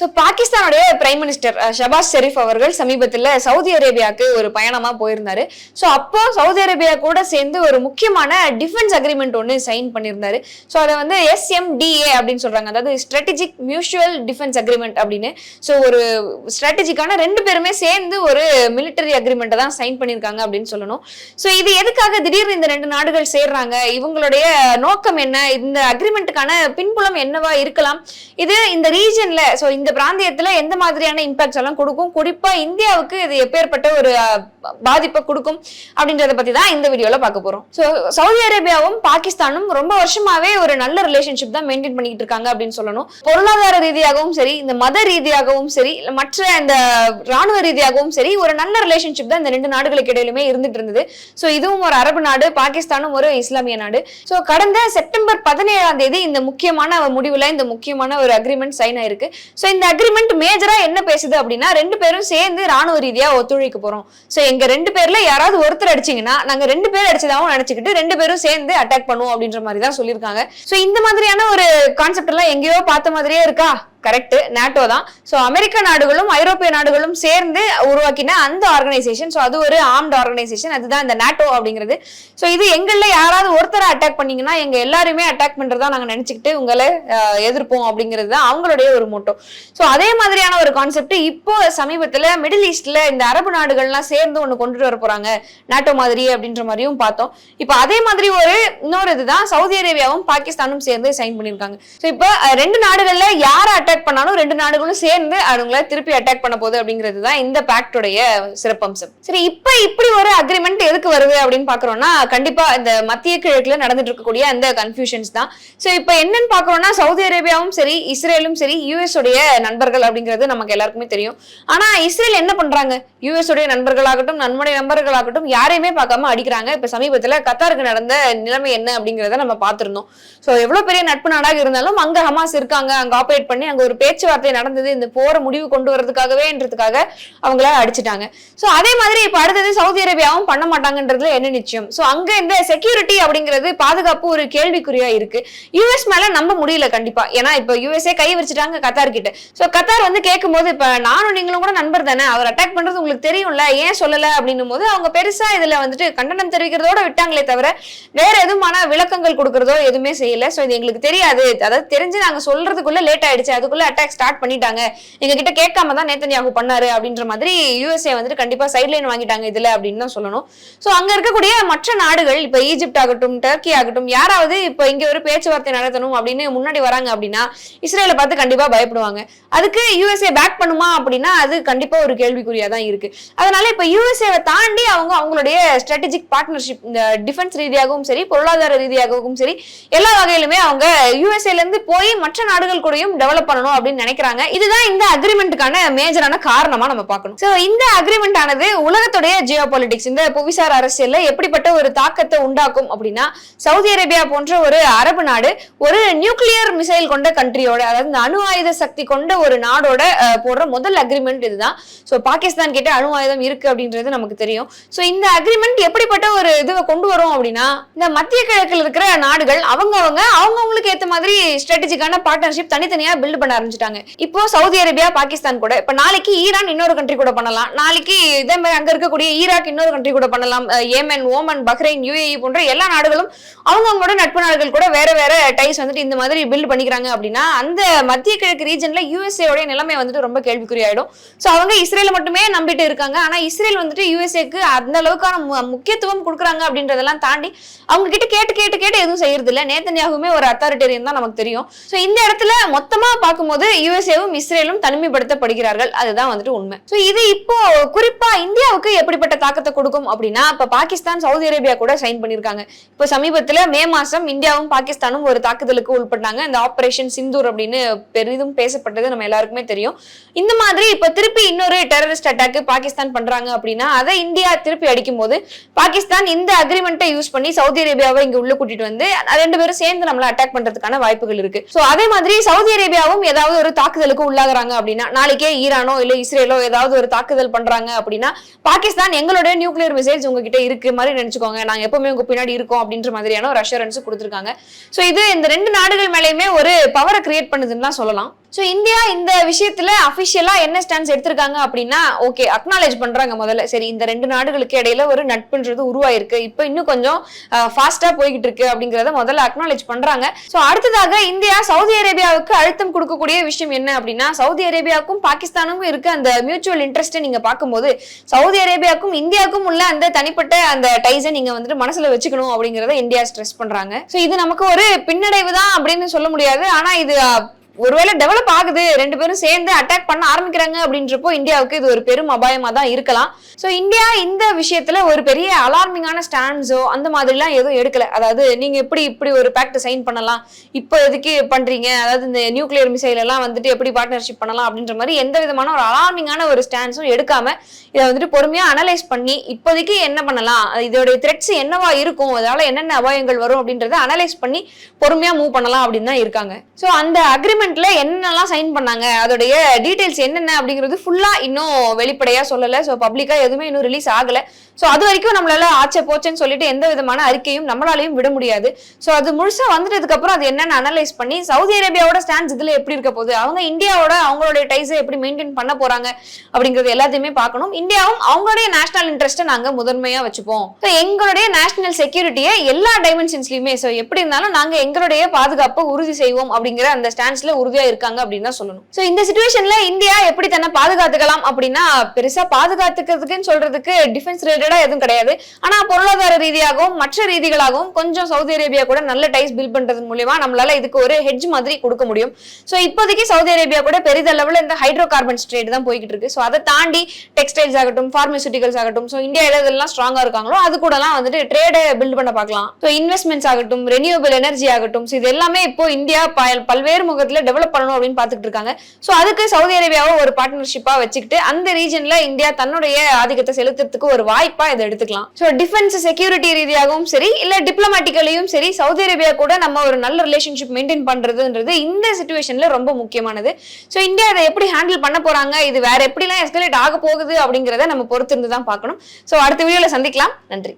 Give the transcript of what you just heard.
So பாகிஸ்தானுடைய prime minister Shabaz Sharif அவர்கள் சமீபத்தில் சவுதி அரேபியாவுக்கு ஒரு பயணமாக போயிருந்தாரு. ஸோ அப்போ சவுதி அரேபியா கூட சேர்ந்து ஒரு முக்கியமான டிஃபென்ஸ் அக்ரிமெண்ட் ஒன்று சைன் பண்ணியிருந்தாரு. ஸோ அதை வந்து எஸ்எம்டிஏ அப்படின்னு சொல்றாங்க. அதாவது ஸ்ட்ராட்டஜிக் மியூச்சுவல் டிஃபென்ஸ் அக்ரிமெண்ட் அப்படின்னு. ஸோ ஒரு ஸ்ட்ராட்டஜிக்கான ரெண்டு பேருமே சேர்ந்து ஒரு மிலிட்டரி அக்ரிமெண்ட்டை தான் சைன் பண்ணியிருக்காங்க அப்படின்னு சொல்லணும். ஸோ இது எதுக்காக திடீர்னு இந்த ரெண்டு நாடுகள் சேர்றாங்க? இவங்களுடைய நோக்கம் என்ன? இந்த அக்ரிமெண்ட்டுக்கான பின்புலம் என்னவா இருக்கலாம்? இது இந்த ரீஜன்ல ஸோ இந்த பிராந்தியத்துல எந்த மாதிரியான இம்பாக்ட்ஸ் எல்லாம் கொடுக்கும்? குறிப்பா இந்தியாவுக்கு இது எப்பேற்பட்ட ஒரு பாதிப்பை கொடுக்கும் அப்படின்றத பத்தி தான் இந்த வீடியோல பார்க்க போறோம். ஸோ சவுதி அரேபியாவும் பாகிஸ்தானும் ரொம்ப வருஷமாவே ஒரு நல்ல ரிலேஷன்ஷிப் தான் மெயின்டைன் பண்ணிட்டு இருக்காங்க அப்படின்னு சொல்லணும். பொருளாதார ரீதியாகவும் சரி இந்த மத ரீதியாகவும் சரி இல்ல மற்ற இந்த ராணுவ ரீதியாகவும் சரி ஒரு நல்ல ரிலேஷன்ஷிப் தான் இந்த ரெண்டு நாடுகளுக்கு இடையிலுமே இருந்துட்டு இருந்தது. ஸோ இதுவும் ஒரு அரபு நாடு பாகிஸ்தானும் ஒரு இஸ்லாமிய நாடு. ஸோ கடந்த செப்டம்பர் பதினேழாம் தேதி இந்த முக்கியமான முடிவுல இந்த முக்கியமான ஒரு அக்ரிமெண்ட் சைன் ஆயிருக்கு. ஸோ இந்த அக்ரிமெண்ட் மேஜரா என்ன பேசுது அப்படின்னா ரெண்டு பேரும் சேர்ந்து ராணுவ ரீதியா ஒத்துழைக்க போறோம். ஸோ எங்க ரெண்டு பேர்ல யாராவது ஒருத்தர் அடிச்சீங்கன்னா நாங்க ரெண்டு பேர் அடிச்சதாகவும் நினைச்சுக்கிட்டு ரெண்டு பேரும் சேர்ந்து அட்டாக் பண்ணுவோம் அப்படின்ற மாதிரி தான் சொல்லியிருக்காங்க. ஸோ இந்த மாதிரியான ஒரு கான்செப்ட் எல்லாம் எங்கேயோ பார்த்த மாதிரியே இருக்கா? கரெக்ட் நேட்டோ தான். ஸோ அமெரிக்க நாடுகளும் ஐரோப்பிய நாடுகளும் சேர்ந்து உருவாக்கின அந்த ஆர்கனைசேஷன் ஸோ அது ஒரு ஆர்ம்டு ஆர்கனைசேஷன் அதுதான் இந்த நேட்டோ அப்படிங்கிறது. ஸோ இது எங்களில் யாராவது ஒருத்தரை அட்டாக் பண்ணீங்கன்னா எங்க எல்லாருமே அட்டாக் பண்றதா நாங்கள் நினச்சிக்கிட்டு உங்களை எதிர்ப்போம் அப்படிங்கிறது தான் அவங்களுடைய ஒரு மோட்டோ ஸோ அதே மாதிரியான ஒரு கான்செப்ட் இப்போ சமீபத்தில் மிடில் ஈஸ்ட்ல இந்த அரபு நாடுகள்லாம் சேர்ந்து ஒன்று கொண்டுட்டு வர போறாங்க. நேட்டோ மாதிரி அப்படின்ற மாதிரியும் பார்த்தோம். இப்போ அதே மாதிரி ஒரு இன்னொரு இதுதான் சவுதி அரேபியாவும் பாகிஸ்தானும் சேர்ந்து சைன் பண்ணியிருக்காங்க. ஸோ இப்போ ரெண்டு நாடுகளில் யாரை அட்டாக் பண்ணாலும் ரெண்டு நாடுகளும் சேர்ந்து அவங்கள திருப்பி அட்டாக் பண்ண போகுது அப்படிங்கிறது தான் இந்த பேக்டோடைய சிறப்பம்சம். சரி இப்ப இப்படி ஒரு அக்ரிமெண்ட் எதுக்கு வருது அப்படின்னு பாக்குறோம்னா கண்டிப்பா இந்த மத்திய கிழக்குல நடந்துட்டு இருக்கக்கூடிய அந்த கன்ஃபியூஷன்ஸ் தான். ஸோ இப்போ என்னன்னு பாக்குறோம்னா சவுதி அரேபியாவும் சரி இஸ்ரேலும் சரி யூஎஸ் உடைய நண்பர்கள் அப்படிங்கிறது நமக்கு எல்லாருக்குமே தெரியும். ஆனா இஸ்ரேல் என்ன பண்றாங்க? யூஎஸ் உடைய நண்பர்களாகட்டும் நன்முடைய நண்பர்களாகட்டும் யாரையுமே பார்க்காம அடிக்கிறாங்க. இப்ப சமீபத்துல கத்தாருக்கு நடந்த நிலைமை என்ன அப்படிங்கிறத நம்ம பார்த்திருந்தோம். ஸோ எவ்வளவு பெரிய நட்பு நாடாக இருந்தாலும் அங்க ஹமாஸ் இருக்காங்க அங்க ஆபரேட் பண்ணி அங்க ஒரு பேச்சுவார்த்தை நடந்தது இந்த போரை முடிவு கொண்டு வர்றதுக்காகவேன்றதுக்காக அவங்கள அடிச்சிட்டாங்க. ஸோ அதே மாதிரி இப்ப அடுத்தது சவுதி அரேபியாவும் பண்ண மாட்டாங்கன்றதுல என்ன நிச்சயம்? ஸோ அங்க இந்த செக்யூரிட்டி அப்படிங்கிறது பாதுகாப்பு ஒரு கேள்விக்குறியா இருக்கு. யூஎஸ் மேல நம்ப முடியல கண்டிப்பா. ஏன்னா இப்ப யூஎஸ்ஏ கை வச்சுட்டாங்க கத்தார் கிட்ட. ஸோ கத்தார் வந்து கேட்கும்போது இப்ப நானும் நீங்களும் கூட நண்பர் தானே அவர் அட்டாக் பண்றது உங்களுக்கு தெரியும்ல ஏன் சொல்லல அப்படின்னும் போது அவங்க பெருசா இதுல வந்துட்டு கண்டனம் தெரிவிக்கிறதோட விட்டாங்களே தவிர வேற எதுவும் விளக்கங்கள் கொடுக்கறதோ எதுவுமே செய்யல. ஸோ இது எங்களுக்கு தெரியாது. அதாவது தெரிஞ்சு நாங்க சொல்றதுக்குள்ள லேட் ஆயிடுச்சு. அதுக்குள்ள அட்டாக் ஸ்டார்ட் பண்ணிட்டாங்க. எங்க கிட்ட கேட்காம தான் நேத்தன்யாகு பண்ணாரு அப்படின்ற மாதிரி யூஎஸ்ஏ வந்துட்டு கண்டிப்பா சைட்லைன் வாங்கிட்டாங்க இதுல அப்படின்னு தான் சொல்லணும். ஸோ அங்க இருக்கக்கூடிய மற்ற நாடுகள் இப்ப ஈஜிப்ட் ஆகட்டும் டர்க்கி ஆகட்டும் யாராவது இப்ப இங்க ஒரு பேச்சுவார்த்தை நடத்தணும் அப்படின்னு முன்னாடி வராங்க அப்படின்னா இஸ்ரேலை பார்த்து கண்டிப்பா பயப்படுவாங்க. அதுக்கு யூஎஸ்ஏ பேக் பண்ணுமா அப்படின்னா அது கண்டிப்பா ஒரு கேள்விக்குறியா தான் இருக்கு. அதனால இப்ப யூஎஸ்ஏவை தாண்டி அவங்க அவங்களுடைய ஸ்ட்ராட்டஜிக் பார்ட்னர்ஷிப் இந்த டிஃபென்ஸ் ரீதியாகவும் சரி பொருளாதார ரீதியாகவும் சரி எல்லா வகையிலுமே அவங்க யூஎஸ்ஏல இருந்து போய் மற்ற நாடுகள் கூடயும் டெவலப் வரணும் அப்படின்னு நினைக்கிறாங்க. இதுதான் இந்த அக்ரிமெண்ட்டுக்கான மேஜரான காரணமா நம்ம பார்க்கணும். ஸோ இந்த அக்ரிமெண்ட் ஆனது உலகத்துடைய ஜியோ பாலிடிக்ஸ் இந்த புவிசார் அரசியல்ல எப்படிப்பட்ட ஒரு தாக்கத்தை உண்டாக்கும் அப்படின்னா சவுதி அரேபியா போன்ற ஒரு அரபு நாடு ஒரு நியூக்ளியர் மிசைல் கொண்ட கண்ட்ரியோட அதாவது இந்த அணு ஆயுத சக்தி கொண்ட ஒரு நாடோட போடுற முதல் அக்ரிமெண்ட் இதுதான். ஸோ பாகிஸ்தான் கிட்ட அணு ஆயுதம் இருக்கு அப்படின்றது நமக்கு தெரியும். ஸோ இந்த அக்ரிமெண்ட் எப்படிப்பட்ட ஒரு இதுவை கொண்டு வரும் அப்படின்னா இந்த மத்திய கிழக்கில் இருக்கிற நாடுகள் அவங்க அவங்க அவங்கவுங்களுக்கு ஏற்ற மாதிரி ஸ்ட்ராட்டஜிக்கான பார்ட்னர்ஷிப் தனித்தனியா பில்ட் பண்ண ஆரம்பிச்சிட்டாங்க. இப்போ சவுதி அரேபியா பாகிஸ்தான் கூட. இப்ப நாளைக்கு ஈரான் இன்னொரு கண்ட்ரி கூட பண்ணலாம். நாளைக்கு இதே மாதிரி அங்க இருக்கக்கூடிய ஈராக் இன்னொரு கண்ட்ரி கூட பண்ணலாம். ஏமன் ஓமன் பஹ்ரைன் யூஏஇ போன்ற எல்லா நாடுகளும் அவங்க அவங்களோட நட்பு நாடுகள் கூட வேற வேற டைஸ் வந்துட்டு இந்த மாதிரி பில்ட் பண்ணிக்கிறாங்க அப்படின்னா அந்த மத்திய கிழக்கு ரீஜன்ல யூஎஸ்ஏடைய நிலைமை வந்துட்டு ரொம்ப கேள்விக்குறியாயிடும். ஸோ அவங்க இஸ்ரேல மட்டுமே நம்பிட்டு இருக்காங்க. ஆனா இஸ்ரேல் வந்துட்டு யூஎஸ்ஏக்கு அந்த அளவுக்கான முக்கியத்துவம் கொடுக்குறாங்க அப்படின்றதெல்லாம் தாண்டி அவங்க கிட்ட கேட்டு கேட்டு கேட்டு எதுவும் செய்யறது இல்ல நேத்தன்யாகுமே ஒரு அத்தாரிட்டேரியன் தான் நமக்கு தெரியும். ஸோ இந்த இடத்துல மொத்தமா பார்க்கும்போது யூஎஸ்ஏவும் இஸ்ரேலும் தனிமைப்படுத்தப்படுகிறார்கள். அதுதான் வந்துட்டு உண்மை. ஸோ இது இப்போ குறிப்பா இந்தியாவுக்கு எப்படிப்பட்ட தாக்கத்தை கொடுக்கும் அப்படின்னா இப்ப பாகிஸ்தான் சவுதி அரேபியா கூட சைன் பண்ணியிருக்காங்க. இப்போ சமீபத்தில் மே மாசம் இந்தியாவும் பாகிஸ்தானும் ஒரு தாக்குதலுக்கு உட்பட்டாங்க இந்த ஆபரேஷன் சிந்தூர் அப்படின்னு பெரிதும் பேசப்பட்டது நம்ம எல்லாருக்குமே தெரியும். இந்த மாதிரி இப்போ திருப்பி இன்னொரு டெரரிஸ்ட் அட்டாக் பாகிஸ்தான் பண்றாங்க அப்படின்னா அதை இந்தியா திருப்பி அடிக்கும் போது பாகிஸ்தான் இந்த அக்ரிமெண்ட்டை யூஸ் பண்ணி சவுதி அரேபியாவை இங்க உள்ள கூட்டிட்டு வந்து ரெண்டு பேரும் சேர்ந்து நம்மள அட்டாக் பண்றதுக்கான வாய்ப்புகள் இருக்கு. ஸோ அதே மாதிரி சவுதி அரேபியாவும் ஏதாவது ஒரு தாக்குதலுக்கு உள்ளாகுறாங்க அப்படின்னா நாளைக்கே ஈரானோ இல்ல இஸ்ரேலோ ஏதாவது ஒரு தாக்குதல் பண்றாங்க அப்படின்னா பாகிஸ்தான் எங்களுடைய நியூக்ளியர் மிசைல்ஸ் உங்ககிட்ட இருக்கு மாதிரி நினைச்சுக்கோங்க. நாங்க எப்பவுமே உங்க பின்னாடி இருக்கோம் அப்படின்ற மாதிரியான ஒரு அஷூரன்ஸ் கொடுத்துருக்காங்க. சோ இது இந்த ரெண்டு நாடுகள் மேலயுமே ஒரு பவரை கிரியேட் பண்ணுதுன்னு தான் சொல்லலாம். ஸோ இந்தியா இந்த விஷயத்துல அபிஷியலா என்ன ஸ்டாண்ட்ஸ் எடுத்திருக்காங்க அப்படின்னா ஓகே அக்னாலேஜ் பண்றாங்க முதல்ல. சரி இந்த ரெண்டு நாடுகளுக்கு இடையில ஒரு நட்புன்றது உருவாயிருக்கு. இப்போ இன்னும் கொஞ்சம் ஃபாஸ்டா போய்கிட்டு இருக்கு அப்படிங்கறத முதல்ல அக்னாலேஜ் பண்றாங்க. ஸோ அடுத்ததாக இந்தியா சவுதி அரேபியாவுக்கு அழுத்தம் கொடுக்கக்கூடிய விஷயம் என்ன அப்படின்னா சவுதி அரேபியாவுக்கும் பாகிஸ்தானுக்கும் இருக்க அந்த மியூச்சுவல் இன்ட்ரெஸ்ட்டை நீங்க பார்க்கும்போது சவுதி அரேபியாவுக்கும் இந்தியாவுக்கும் உள்ள அந்த தனிப்பட்ட அந்த டைஸை நீங்க வந்துட்டு மனசுல வச்சுக்கணும் அப்படிங்கறத இந்தியா ஸ்ட்ரெஸ் பண்றாங்க. ஸோ இது நமக்கு ஒரு பின்னடைவு தான் அப்படின்னு சொல்ல முடியாது. ஆனா இது ஒருவேளை டெவலப் ஆகுது ரெண்டு பேரும் சேர்ந்து அட்டாக் பண்ண ஆரம்பிக்கிறாங்க அப்படின்றப்போ இந்தியாவுக்கு இது ஒரு பெரும் அபாயமா தான் இருக்கலாம். ஸோ இந்தியா இந்த விஷயத்துல ஒரு பெரிய அலார்மிங்கான ஸ்டாண்ட்ஸோ அந்த மாதிரிலாம் எதுவும் எடுக்கல. அதாவது நீங்க எப்படி இப்படி ஒரு பேக்ட் சைன் பண்ணலாம்? இப்போ எதுக்கு பண்றீங்க? அதாவது இந்த நியூக்ளியர் மிசைல் எல்லாம் வந்துட்டு எப்படி பார்ட்னர்ஷிப் பண்ணலாம் அப்படின்ற மாதிரி எந்த விதமான ஒரு அலார்மிங்கான ஒரு ஸ்டாண்ட்ஸும் எடுக்காம இதை வந்துட்டு பொறுமையா அனலைஸ் பண்ணி இப்போதைக்கு என்ன பண்ணலாம்? இதோட த்ரெட்ஸ் என்னவா இருக்கும்? அதனால என்னென்ன அபாயங்கள் வரும் அப்படின்றத அனலைஸ் பண்ணி பொறுமையா மூவ் பண்ணலாம் அப்படின்னு தான் இருக்காங்க. ஸோ அந்த அக்ரிமெண்ட் அக்ரிமெண்ட்ல என்னென்னலாம் சைன் பண்ணாங்க அதோடைய டீடைல்ஸ் என்னென்ன அப்படிங்கிறது ஃபுல்லா இன்னும் வெளிப்படையா சொல்லல. ஸோ பப்ளிக்கா எதுவுமே இன்னும் ரிலீஸ் ஆகல. ஸோ அது வரைக்கும் நம்மளால ஆச்ச போச்சேன்னு சொல்லிட்டு எந்த விதமான அறிக்கையும் நம்மளாலையும் விட முடியாது. ஸோ அது முழுசா வந்துட்டதுக்கு அப்புறம் அது என்னன்னு அனலைஸ் பண்ணி சவுதி அரேபியாவோட ஸ்டாண்ட்ஸ் இதுல எப்படி இருக்க போகுது அவங்க இந்தியாவோட அவங்களுடைய டைஸை எப்படி மெயின்டைன் பண்ண போறாங்க அப்படிங்கிறது எல்லாத்தையுமே பார்க்கணும். இந்தியாவும் அவங்களுடைய நேஷனல் இன்ட்ரெஸ்ட்டை நாங்க முதன்மையா வச்சுப்போம். ஸோ எங்களுடைய நேஷனல் செக்யூரிட்டியை எல்லா டைமென்ஷன்ஸ்லயுமே ஸோ எப்படி இருந்தாலும் நாங்க எங்களுடைய பாதுகாப்பை உறுதி செய்வோம் அப்படிங்கிற அந்த ஸ்டாண்ட்ஸ்ல உறுதியா இருக்காங்க அப்படின்னு தான் சொல்லணும். சோ இந்த சுச்சுவேஷன்ல இந்தியா எப்படி தன்னை பாதுகாத்துக்கலாம் அப்படின்னா பெருசா பாதுகாத்துக்கிறதுக்குன்னு சொல்றதுக்கு டிஃபென்ஸ் ரிலேட்டடா எதுவும் கிடையாது. ஆனா பொருளாதார ரீதியாகவும் மற்ற ரீதிகளாகவும் கொஞ்சம் சவுதி அரேபியா கூட நல்ல டைஸ் பில்ட் பண்றது மூலியமா நம்மளால இதுக்கு ஒரு ஹெட்ஜ் மாதிரி கொடுக்க முடியும். சோ இப்போதைக்கு சவுதி அரேபியா கூட பெரிதளவுல இந்த ஹைட்ரோ கார்பன்ஸ் ட்ரேட் தான் போய்கிட்டு இருக்கு. ஸோ அதை தாண்டி டெக்ஸ்டைல்ஸ் ஆகட்டும் ஃபார்மசூட்டிகல்ஸ் ஆகட்டும் ஸோ இந்தியா எதெல்லாம் ஸ்ட்ராங்கா இருக்காங்களோ அது கூடலாம் வந்துட்டு ட்ரேடை பில்ட் பண்ண பார்க்கலாம். ஸோ இன்வெஸ்ட்மெண்ட்ஸ் ஆகட்டும் ரெனியூவபிள் எனர்ஜி ஆகட்டும் இது எல்லாமே இப்போ இந்தியா பல்வேறு முகத்துல டெவலப் பண்ணணும் அப்படின்னு பாத்துட்டு இருக்காங்க. ஸோ அதுக்கு சவுதி அரேபியாவை ஒரு பார்ட்னர்ஷிப்பா வச்சுக்கிட்டு அந்த ரீஜன்ல இந்தியா தன்னுடைய ஆதிக்கத்தை செலுத்துறதுக்கு ஒரு வாய்ப்பா இதை எடுத்துக்கலாம். ஸோ டிஃபென்ஸ் செக்யூரிட்டி ரீதியாகவும் சரி இல்ல டிப்ளமேட்டிக்கலையும் சரி சவுதி அரேபியா கூட நம்ம ஒரு நல்ல ரிலேஷன்ஷிப் மெயின்டைன் பண்றதுன்றது இந்த சுச்சுவேஷன்ல ரொம்ப முக்கியமானது. ஸோ இந்தியா இதை எப்படி ஹேண்டில் பண்ண போறாங்க இது வேற எப்படிலாம் எஸ்கலேட் ஆக போகுது அப்படிங்கிறத நம்ம பொறுத்திருந்து தான் பார்க்கணும். ஸோ அடுத்த வீடியோல சந்திக்கலாம். நன்றி.